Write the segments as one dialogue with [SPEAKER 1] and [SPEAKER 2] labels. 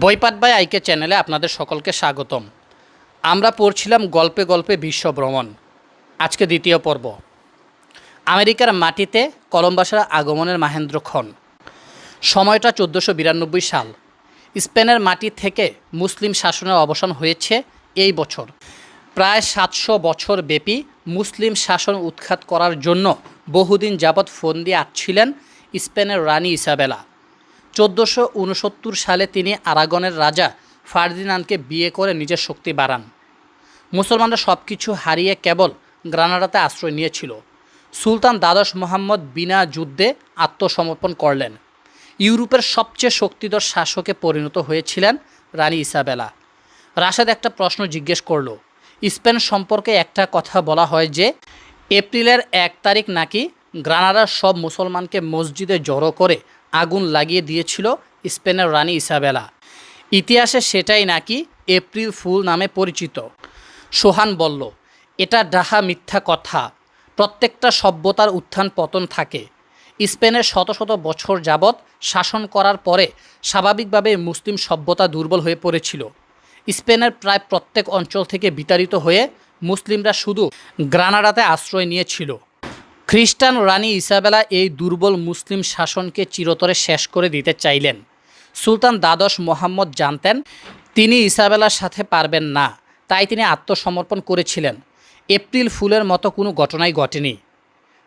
[SPEAKER 1] বইপাট by আইকে চ্যানেলে আপনাদের সকলকে স্বাগতম। আমরা পড়ছিলাম গল্পে গল্পে বিশ্ব ভ্রমণ। আজকে দ্বিতীয় পর্ব। আমেরিকার মাটিতে কলম্বাসের আগমনের মাহেন্দ্র খন সময়টা চোদ্দোশো বিরানব্বই সাল। স্পেনের মাটি থেকে মুসলিম শাসনের অবসান হয়েছে এই বছর। প্রায় সাতশো বছর ব্যাপী মুসলিম শাসন উৎখাত করার জন্য বহুদিন যাবৎ ফোন দিয়ে আসছিলেন স্পেনের রানী ইসাবেলা। চোদ্দোশো সালে তিনি আরাগনের রাজা ফার্দিনান্দকে বিয়ে করে নিজের শক্তি বাড়ান। মুসলমানরা সব কিছু হারিয়ে কেবল গ্রানাডাতে আশ্রয় নিয়েছিল। সুলতান দ্বাদশ মোহাম্মদ বিনা যুদ্ধে আত্মসমর্পণ করলেন। ইউরোপের সবচেয়ে শক্তিধর শাসকে পরিণত হয়েছিলেন রানী ইসাবেলা। রাশেদ একটা প্রশ্ন জিজ্ঞেস করল, স্পেন সম্পর্কে একটা কথা বলা হয় যে, এপ্রিলের এক তারিখ নাকি গ্রানাডার সব মুসলমানকে মসজিদে জড়ো করে আগুন লাগিয়ে দিয়েছিল স্পেনের রানী ইসাবেলা। ইতিহাসে সেটাই নাকি এপ্রিল ফুল নামে পরিচিত। সোহান বলল, এটা ডাহা মিথ্যা কথা। প্রত্যেকটা সভ্যতার উত্থান পতন থাকে। স্পেনের শত শত বছর যাবৎ শাসন করার পরে স্বাভাবিকভাবে মুসলিম সভ্যতা দুর্বল হয়ে পড়েছিল। স্পেনের প্রায় প্রত্যেক অঞ্চল থেকে বিতাড়িত হয়ে মুসলিমরা শুধু গ্রানাডাতে আশ্রয় নিয়েছিল। খ্রিস্টান রানী ইসাবেলা এই দুর্বল মুসলিম শাসনকে চিরতরে শেষ করে দিতে চাইলেন। সুলতান দ্বাদশ মোহাম্মদ জানতেন, তিনি ইসাবেলার সাথে পারবেন না। তাই তিনি আত্মসমর্পণ করেছিলেন। এপ্রিল ফুলের মতো কোনো ঘটনাই ঘটেনি।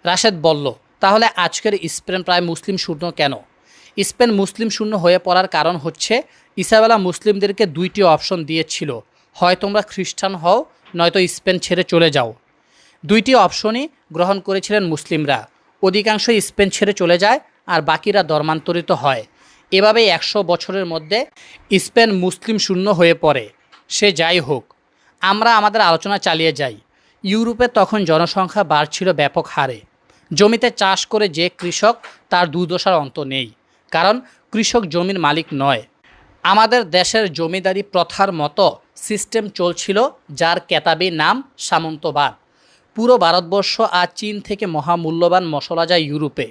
[SPEAKER 1] রাশেদ বলল, তাহলে আজকের স্পেন প্রায় মুসলিম শূন্য কেন? স্পেন মুসলিম শূন্য হয়ে পড়ার কারণ হচ্ছে ইসাবেলা মুসলিমদেরকে দুইটি অপশন দিয়েছিল। হয় তোমরা খ্রিস্টান হও, নয়তো স্পেন ছেড়ে চলে যাও। দুইটি অপশনই গ্রহণ করেছিলেন মুসলিমরা। অধিকাংশ স্পেন ছেড়ে চলে যায় আর বাকিরা ধর্মান্তরিত হয়। এভাবে একশো বছরের মধ্যে স্পেন মুসলিম শূন্য হয়ে পড়ে। সে যাই হোক, আমরা আমাদের আলোচনা চালিয়ে যাই। ইউরোপে তখন জনসংখ্যা বাড়ছিল ব্যাপক হারে। জমিতে চাষ করে যে কৃষক, তার দুর্দশার অন্ত নেই। কারণ কৃষক জমির মালিক নয়। আমাদের দেশের জমিদারি প্রথার মতো সিস্টেম চলছিল, যার কেতাবি নাম সামন্তবাদ। পুরো ভারতবর্ষ আর চীন থেকে মহামূল্যবান মশলা যায় ইউরোপে,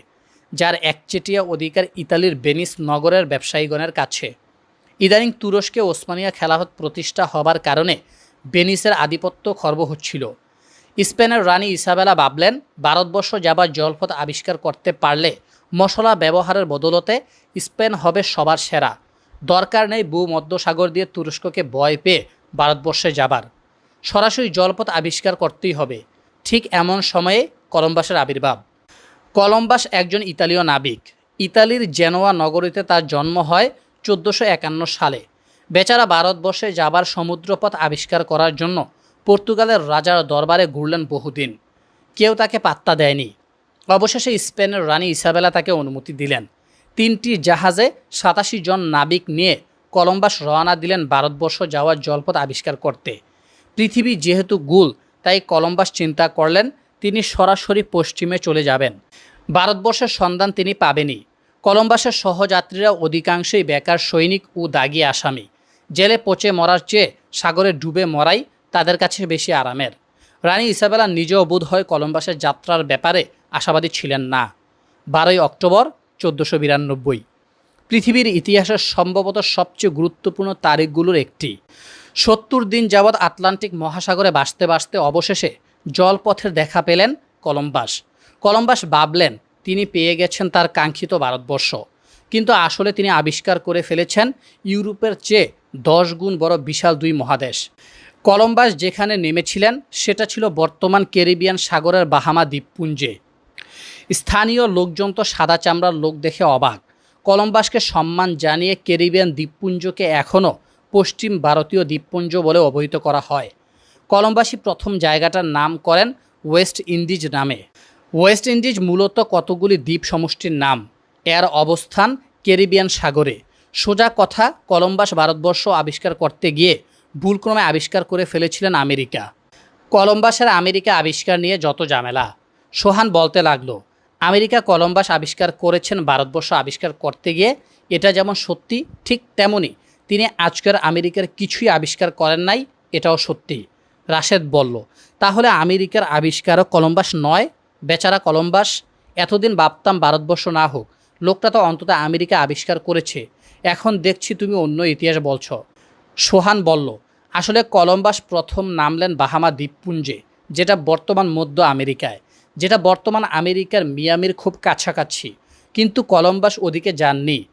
[SPEAKER 1] যার একচেটিয়া অধিকার ইতালির বেনিস নগরের ব্যবসায়ীগণের কাছে। ইদানিং তুরস্কে ওসমানিয়া খেলাফত প্রতিষ্ঠা হবার কারণে বেনিসের আধিপত্য খর্ব হচ্ছিল। স্পেনের রানী ইসাবেলা ভাবলেন, ভারতবর্ষ যাবার জলপথ আবিষ্কার করতে পারলে মশলা ব্যবহারের বদলতে স্পেন হবে সবার সেরা। দরকার নেই ভূমধ্যসাগর দিয়ে তুরস্ককে ভয় পেয়ে ভারতবর্ষে যাবার। সরাসরি জলপথ আবিষ্কার করতেই হবে। ঠিক এমন সময়ে কলম্বাসের আবির্ভাব। কলম্বাস একজন ইতালীয় নাবিক। ইতালির জেনোয়া নগরীতে তার জন্ম হয় চোদ্দোশো একান্ন সালে। বেচারা ভারতবর্ষে যাবার সমুদ্রপথ আবিষ্কার করার জন্য পর্তুগালের রাজার দরবারে ঘুরলেন বহুদিন। কেউ তাকে পাত্তা দেয়নি। অবশেষে স্পেনের রানী ইসাবেলা তাকে অনুমতি দিলেন। তিনটি জাহাজে সাতাশি জন নাবিক নিয়ে কলম্বাস রওনা দিলেন ভারতবর্ষ যাওয়ার জলপথ আবিষ্কার করতে। পৃথিবী যেহেতু গুল তাই কলম্বাস চিন্তা করলেন তিনি সরাসরি পশ্চিমে চলে যাবেন। ভারতবর্ষের সন্ধান তিনি পাবেনই। কলম্বাসের সহযাত্রীরা অধিকাংশই বেকার সৈনিক ও দাগি আসামি। জেলে পচে মরার চেয়ে সাগরে ডুবে মরাই তাদের কাছে বেশি আরামের। রানী ইসাবেলা নিজেও বোধ হয় কলম্বাসের যাত্রার ব্যাপারে আশাবাদী ছিলেন না। বারোই অক্টোবর চোদ্দোশো বিরানব্বই। পৃথিবীর ইতিহাসের সম্ভবত সবচেয়ে গুরুত্বপূর্ণ তারিখগুলোর একটি। সত্তর দিন যাবৎ আটলান্টিক মহাসাগরে বাঁচতে বাঁচতে অবশেষে জলপথের দেখা পেলেন কলম্বাস। কলম্বাস ভাবলেন, তিনি পেয়ে গেছেন তার কাঙ্ক্ষিত ভারতবর্ষ। কিন্তু আসলে তিনি আবিষ্কার করে ফেলেছেন ইউরোপের চেয়ে দশ গুণ বড় বিশাল দুই মহাদেশ। কলম্বাস যেখানে নেমেছিলেন, সেটা ছিল বর্তমান ক্যারিবিয়ান সাগরের বাহামা দ্বীপপুঞ্জে। স্থানীয় লোকজন তো সাদা চামড়ার লোক দেখে অবাক। কলম্বাসকে সম্মান জানিয়ে ক্যারিবিয়ান দ্বীপপুঞ্জকে এখনও পশ্চিম ভারতীয় দ্বীপপুঞ্জ বলে অবহিত করা হয়। কলম্বাসী প্রথম জায়গাটার নাম করেন ওয়েস্ট ইন্ডিজ নামে। ওয়েস্ট ইন্ডিজ মূলত কতগুলি দ্বীপ সমষ্টির নাম? এর অবস্থান ক্যারিবিয়ান সাগরে। সোজা কথা, কলম্বাস ভারতবর্ষ আবিষ্কার করতে গিয়ে ভুলক্রমে আবিষ্কার করে ফেলেছিলেন আমেরিকা। কলম্বাসের আমেরিকা আবিষ্কার নিয়ে যত ঝামেলা। সোহান বলতে লাগল, আমেরিকা কলম্বাস আবিষ্কার করেছেন, ভারতবর্ষ আবিষ্কার করতে গিয়ে এটা যেমন সত্যি, ঠিক তেমনই তিনি আজকের আমেরিকার কিছুই আবিষ্কার করেন নাই, এটাও সত্যি। রাশেদ বলল, তাহলে আমেরিকার আবিষ্কারও কলম্বাস নয়? বেচারা কলম্বাস, এতদিন ভাবতাম ভারতবর্ষ না হোক, লোকটা তো অন্তত আমেরিকা আবিষ্কার করেছে। এখন দেখছি তুমি অন্য ইতিহাস বলছ। সোহান বলল, আসলে কলম্বাস প্রথম নামলেন বাহামা দ্বীপপুঞ্জে, যেটা বর্তমান মধ্য আমেরিকায়, যেটা বর্তমান আমেরিকার মিয়ামির খুব কাছাকাছি। কিন্তু কলম্বাস ওদিকে যাননি।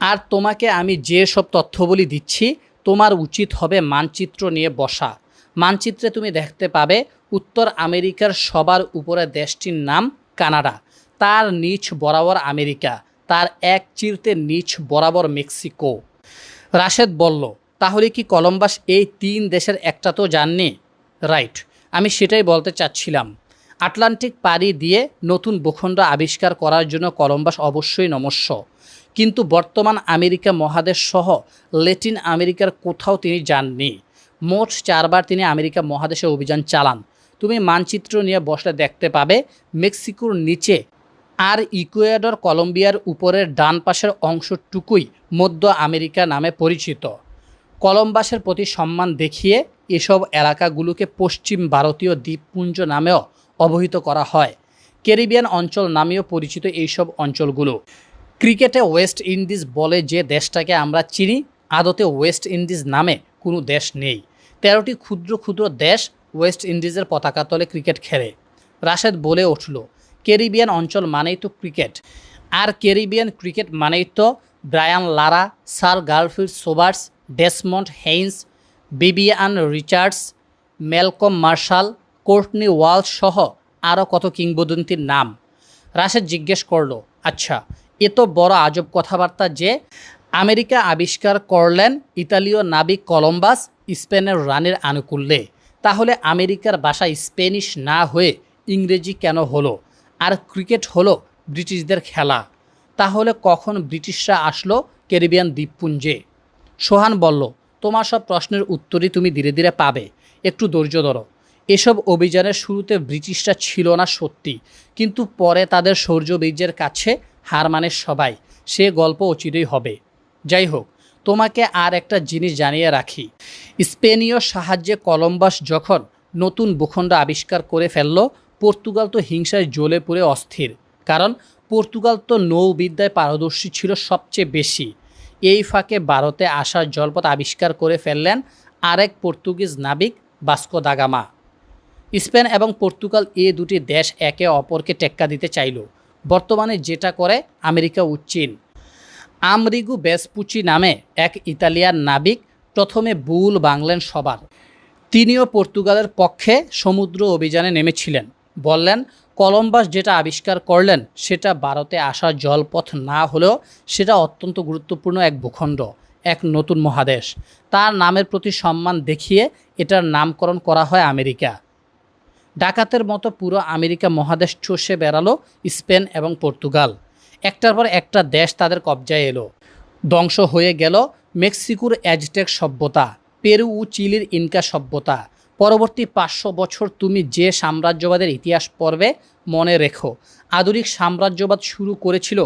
[SPEAKER 1] আর তোমাকে আমি যে সব তথ্যবলি দিচ্ছি, তোমার উচিত হবে মানচিত্র নিয়ে বসা। মানচিত্রে তুমি দেখতে পাবে উত্তর আমেরিকার সবার উপরে দেশটির নাম কানাডা। তার নিচ বরাবর আমেরিকা, তার এক চিরতে নিচ বরাবর মেক্সিকো। রাশেদ বলল, তাহলে কি কলম্বাস এই তিন দেশের একটা তো জাননি? রাইট, আমি সেটাই বলতে চাচ্ছিলাম। আটলান্টিক পাড়ি দিয়ে নতুন ভূখণ্ড আবিষ্কার করার জন্য কলম্বাস অবশ্যই নমস্য। কিন্তু বর্তমান আমেরিকা মহাদেশ সহ ল্যাটিন আমেরিকার কোথাও তিনি যাননি। মোট চারবার তিনি আমেরিকা মহাদেশে অভিযান চালান। তুমি মানচিত্র নিয়ে বসলে দেখতে পাবে, মেক্সিকোর নিচে আর ইকুয়েডর কলম্বিয়ার উপরের ডান পাশের অংশটুকুই মধ্য আমেরিকা নামে পরিচিত। কলম্বাসের প্রতি সম্মান দেখিয়ে এসব এলাকাগুলোকে পশ্চিম ভারতীয় দ্বীপপুঞ্জ নামেও অবহিত করা হয়। ক্যারিবিয়ান অঞ্চল নামেও পরিচিত এইসব অঞ্চলগুলো। ক্রিকেটে ওয়েস্ট ইন্ডিজ বলে যে দেশটাকে আমরা চিনি, আদতে ওয়েস্ট ইন্ডিজ নামে কোনো দেশ নেই। তেরোটি ক্ষুদ্র ক্ষুদ্র দেশ ওয়েস্ট ইন্ডিজের পতাকা তলে ক্রিকেট খেলে। রাশেদ বলে উঠল, ক্যারিবিয়ান অঞ্চল মানেই তো ক্রিকেট। আর ক্যারিবিয়ান ক্রিকেট মানেই তো Brian Lara sir Garfield Sobers Desmond Haynes, Vivian Richards Malcolm Marshall, Courtney Walsh সহ আরও কত কিংবদন্তির নাম? রাশেদ জিজ্ঞেস করল আচ্ছা এ তো বড় আজব কথাবার্তা যে আমেরিকা আবিষ্কার করলেন ইতালীয় নাবিক কলম্বাস, স্পেনের রানের আনুকূল্যে। তাহলে আমেরিকার ভাষা স্পেনিশ না হয়ে ইংরেজি কেন হলো? আর ক্রিকেট হলো ব্রিটিশদের খেলা। তাহলে কখন ব্রিটিশরা আসলো ক্যারিবিয়ান দ্বীপপুঞ্জে? সোহান বলল, তোমার সব প্রশ্নের উত্তরই তুমি ধীরে ধীরে পাবে। একটু ধৈর্য ধরো। এসব অভিযানের শুরুতে ব্রিটিশরা ছিল না সত্যি। কিন্তু পরে তাদের শৌর্যবীর্যের কাছে হার মানে সবাই, সে গল্প অচিরেই হবে। যাই হোক, তোমাকে আর একটা জিনিস জানিয়ে রাখি। স্পেনীয় সাহায্যে কলম্বাস যখন নতুন ভূখণ্ড আবিষ্কার করে ফেলল, পর্তুগাল তো হিংসায় জ্বলে পুড়ে অস্থির। কারণ পর্তুগাল তো নৌবিদ্যায় পারদর্শী ছিল সবচেয়ে বেশি। এই ফাঁকে ভারতে আসার জলপথ আবিষ্কার করে ফেললেন আরেক পর্তুগিজ নাবিক, বাস্কো দাগামা স্পেন এবং পর্তুগাল এ দুটি দেশ একে অপরকে টেক্কা দিতে চাইল। বর্তমানে যেটা করে আমেরিকা ও চীন। আমরিগু বেসপুচি নামে এক ইতালিয়ান নাবিক প্রথমে বুল বাংলেন সবার। তিনিও পর্তুগালের পক্ষে সমুদ্র অভিযানে নেমেছিলেন। বললেন, কলম্বাস যেটা আবিষ্কার করলেন, সেটা ভারতে আসা জলপথ না হলেও সেটা অত্যন্ত গুরুত্বপূর্ণ এক ভূখণ্ড, এক নতুন মহাদেশ। তার নামের প্রতি সম্মান দেখিয়ে এটার নামকরণ করা হয় আমেরিকা। ডাকাতের মতো পুরো আমেরিকা মহাদেশ চষে বেড়ালো স্পেন এবং পর্তুগাল। একটার পর একটা দেশ তাদের কবজায় এলো। ধ্বংস হয়ে গেল মেক্সিকোর অ্যাজটেক সভ্যতা, পেরু ও চিলির ইনকা সভ্যতা। পরবর্তী পাঁচশো বছর তুমি যে সাম্রাজ্যবাদের ইতিহাস পড়বে, মনে রেখো। আধুনিক সাম্রাজ্যবাদ শুরু করেছিল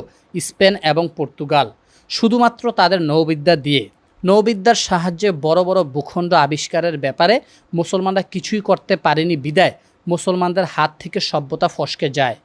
[SPEAKER 1] স্পেন এবং পর্তুগাল। শুধুমাত্র তাদের নৌবিদ্যা দিয়ে। নৌবিদ্যার সাহায্যে বড় বড় ভূখণ্ড আবিষ্কারের ব্যাপারে মুসলমানরা কিছুই করতে পারেনি বিদায়। মুসলমানদের হাত থেকে সভ্যতা ফসকে যায়।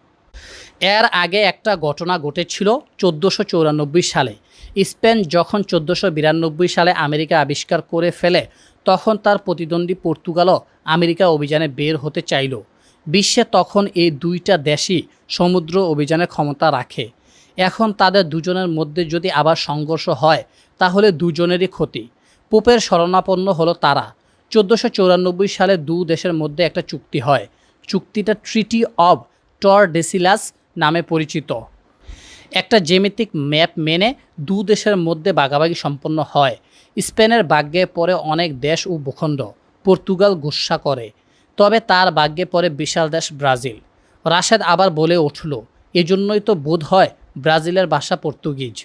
[SPEAKER 1] এর আগে একটা ঘটনা ঘটেছিল চোদ্দোশো চৌরানব্বই সালে। স্পেন যখন চোদ্দোশো বিরানব্বই সালে আমেরিকা আবিষ্কার করে ফেলে, তখন তার প্রতিদ্বন্দ্বী পর্তুগালও আমেরিকা অভিযানে বের হতে চাইল। বিশ্বে তখন এই দুইটা দেশই সমুদ্র অভিযানের ক্ষমতা রাখে। এখন তাদের দুজনের মধ্যে যদি আবার সংঘর্ষ হয়, তাহলে দুজনেরই ক্ষতি। পোপের শরণাপন্ন হলো তারা। চোদ্দোশো চৌরানব্বই সালে দু দেশের মধ্যে একটা চুক্তি হয়। চুক্তিটা ট্রিটি অব টর ডেসিলাস নামে পরিচিত। একটা জেমিতিক ম্যাপ মেনে দু দেশের মধ্যে ভাগাভাগি সম্পন্ন হয়। স্পেনের বাগ্যে পরে অনেক দেশ ও ভূখণ্ড, পর্তুগাল গুসা করে। তবে তার বাগ্যে পরে বিশাল দেশ ব্রাজিল। রাশেদ আবার বলে উঠল, এজন্যই তো বোধ হয় ব্রাজিলের ভাষা পর্তুগিজ।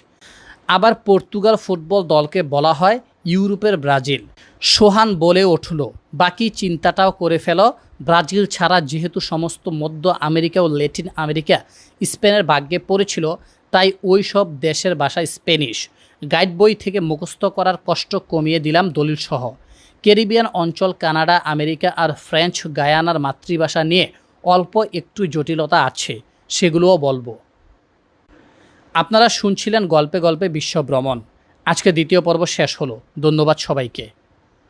[SPEAKER 1] আবার পর্তুগাল ফুটবল দলকে বলা হয় ইউরোপের ব্রাজিল। সোহান বলে উঠল, বাকি চিন্তাটাও করে ফেল। ব্রাজিল ছাড়া যেহেতু সমস্ত মধ্য আমেরিকা ও ল্যাটিন আমেরিকা স্পেনের ভাগ্যে পড়েছিল, তাই ওই সব দেশের ভাষা স্পেনিশ গাইড বই থেকে মুখস্থ করার কষ্ট কমিয়ে দিলাম দলিল সহ ক্যারিবিয়ান অঞ্চল, কানাডা, আমেরিকা আর ফ্রেঞ্চ গায়ানার মাতৃভাষা নিয়ে অল্প একটু জটিলতা আছে, সেগুলোও বলব। আপনারা শুনছিলেন গল্পে গল্পে বিশ্ব ভ্রমণ আজকে দ্বিতীয় পর্ব শেষ হলো। ধন্যবাদ সবাইকে।